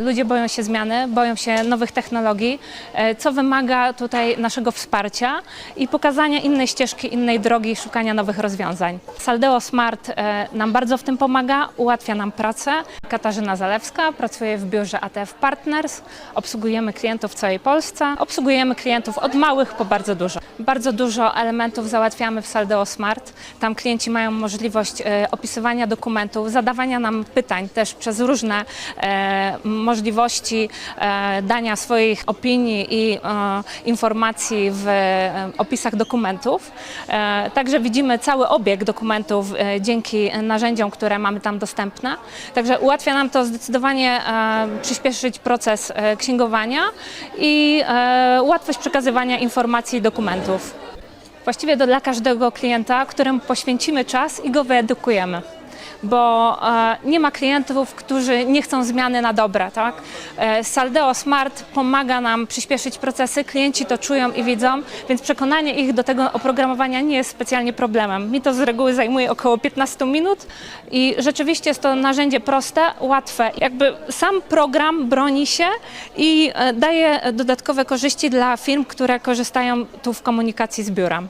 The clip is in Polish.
Ludzie boją się zmiany, boją się nowych technologii, e, co wymaga tutaj naszego wsparcia i pokazania innej ścieżki, innej drogi szukania nowych rozwiązań. Saldeo Smart e, nam bardzo w tym pomaga, ułatwia nam pracę. Katarzyna Zalewska pracuje w biurze ATF Partners, obsługujemy klientów w całej Polsce, obsługujemy klientów od małych po bardzo dużo. Bardzo dużo elementów załatwiamy w Saldeo Smart. Tam klienci mają możliwość e, opisywania dokumentów, zadawania nam pytań też przez różne e, możliwości e, dania swoich opinii i e, informacji w e, opisach dokumentów. Także widzimy cały obieg dokumentów dzięki narzędziom, które mamy tam dostępne. Także ułatwia nam to zdecydowanie przyspieszyć proces księgowania i łatwość przekazywania informacji i dokumentów. Właściwie to dla każdego klienta, któremu poświęcimy czas i go wyedukujemy. Bo e, nie ma klientów, którzy nie chcą zmiany na dobre. Tak? E, Saldeo Smart pomaga nam przyspieszyć procesy, klienci to czują i widzą, więc przekonanie ich do tego oprogramowania nie jest specjalnie problemem. Mi to z reguły zajmuje około 15 minut i rzeczywiście jest to narzędzie proste, łatwe. Jakby sam program broni się i e, daje dodatkowe korzyści dla firm, które korzystają tu w komunikacji z biurem.